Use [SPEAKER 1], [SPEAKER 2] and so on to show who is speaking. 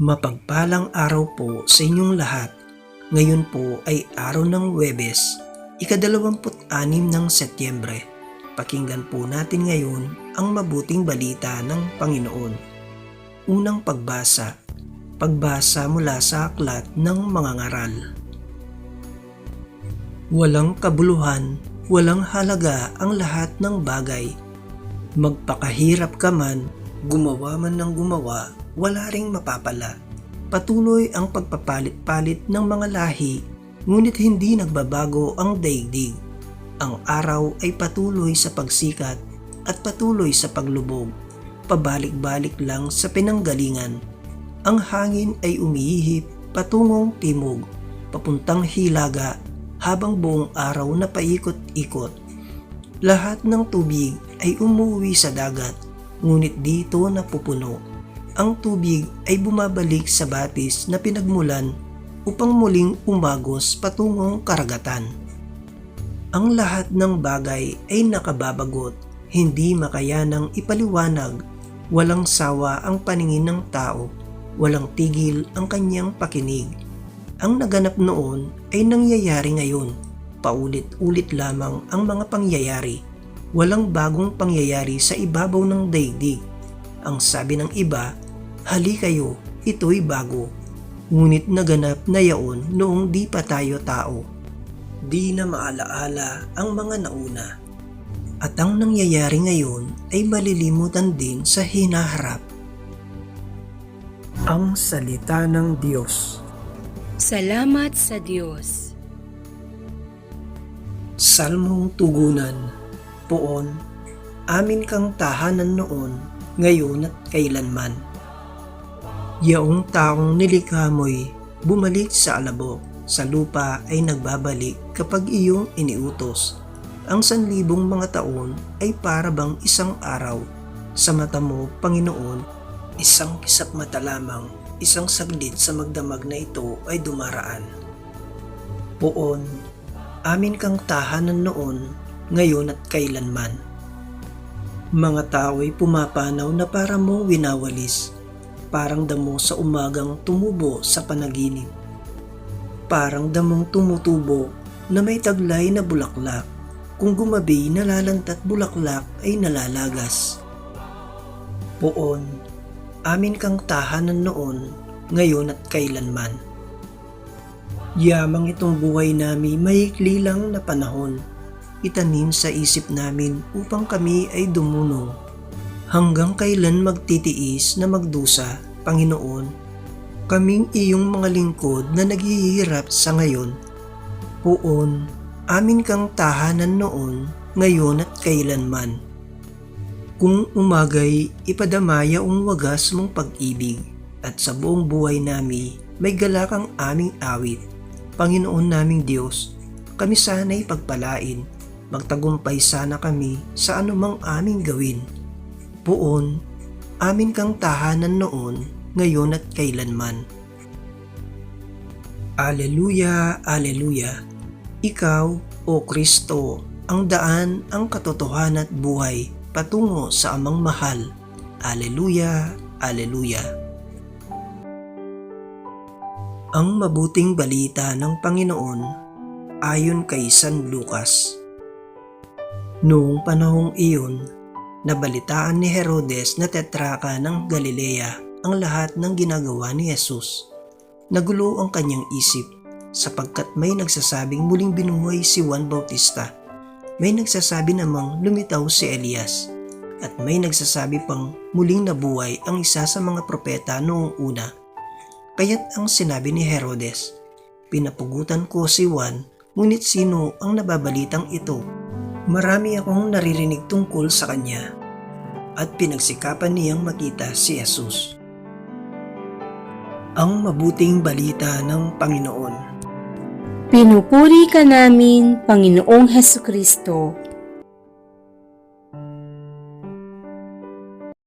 [SPEAKER 1] Mapagpalang araw po sa inyong lahat. Ngayon po ay araw ng Webes, ikadalawamput-anim ng Setyembre. Pakinggan po natin ngayon ang mabuting balita ng Panginoon. Unang pagbasa, pagbasa mula sa aklat ng mga ngaral. Walang kabuluhan, walang halaga ang lahat ng bagay. Magpakahirap ka man, gumawa man ng gumawa, wala ring mapapala. Patuloy ang pagpapalit-palit ng mga lahi, ngunit hindi nagbabago ang daigdig. Ang araw ay patuloy sa pagsikat at patuloy sa paglubog, pabalik-balik lang sa pinanggalingan. Ang hangin ay umihip patungong timog, papuntang hilaga habang buong araw na paikot-ikot. Lahat ng tubig ay umuwi sa dagat, ngunit dito napupuno. Ang tubig ay bumabalik sa batis na pinagmulan upang muling umagos patungong karagatan. Ang lahat ng bagay ay nakababagot, hindi makayanang ipaliwanag, walang sawa ang paningin ng tao, walang tigil ang kanyang pakinig. Ang naganap noon ay nangyayari ngayon, paulit-ulit lamang ang mga pangyayari. Walang bagong pangyayari sa ibabaw ng daigdig. Ang sabi ng iba, hali kayo, ito'y bago. Ngunit naganap na yaon noong di pa tayo tao. Di na maalaala ang mga nauna. At ang nangyayari ngayon ay malilimutan din sa hinaharap. Ang Salita ng Diyos
[SPEAKER 2] Salamat sa Diyos.
[SPEAKER 1] Salmong Tugunan Poon, amin kang tahanan noon, ngayon at kailanman. Yaong taong nilikha mo'y bumalik sa alabok, sa lupa ay nagbabalik kapag iyong iniutos. Ang sanlibong mga taon ay para bang isang araw. Sa mata mo, Panginoon, isang kisap mata lamang, isang saglit sa magdamag na ito ay dumaraan. Poon, amin kang tahanan noon, ngayon at kailanman. Mga tao'y pumapanaw na para mong winawalis, parang damo sa umagang tumubo sa panaginip. Parang damong tumutubo na may taglay na bulaklak, kung gumabi nalalantat bulaklak ay nalalagas. Poon, amin kang tahanan noon, ngayon at kailanman. Yamang itong buhay nami maikli lang na panahon, itanim sa isip namin upang kami ay dumunong. Hanggang kailan magtitiis na magdusa, Panginoon, kaming iyong mga lingkod na naghihirap sa ngayon. Poon, amin kang tahanan noon, ngayon at kailanman. Kung umagay, ipadamaya ang wagas mong pag-ibig, at sa buong buhay nami, may galakang aming awit. Panginoon naming Diyos, kami sana'y pagpalain, magtagumpay sana kami sa anumang aming gawin. Poon, amin kang tahanan noon, ngayon at kailanman. Aleluya, Aleluya. Ikaw, O Kristo, ang daan, ang katotohanan at buhay patungo sa amang mahal. Aleluya, Aleluya. Ang mabuting balita ng Panginoon ayon kay San Lucas. Noong panahong iyon, nabalitaan ni Herodes na tetraka ng Galilea ang lahat ng ginagawa ni Jesus. Nagulo ang kanyang isip sapagkat may nagsasabing muling binuhay si Juan Bautista. May nagsasabi namang lumitaw si Elias at may nagsasabi pang muling nabuhay ang isa sa mga propeta noong una. Kaya't ang sinabi ni Herodes, Pinapugutan ko si Juan, ngunit sino ang nababalitang ito? Marami akong naririnig tungkol sa kanya at pinagsikapan niyang makita si Jesus. Ang mabuting balita ng Panginoon.
[SPEAKER 2] Pinupuri ka namin, Panginoong Heso Kristo.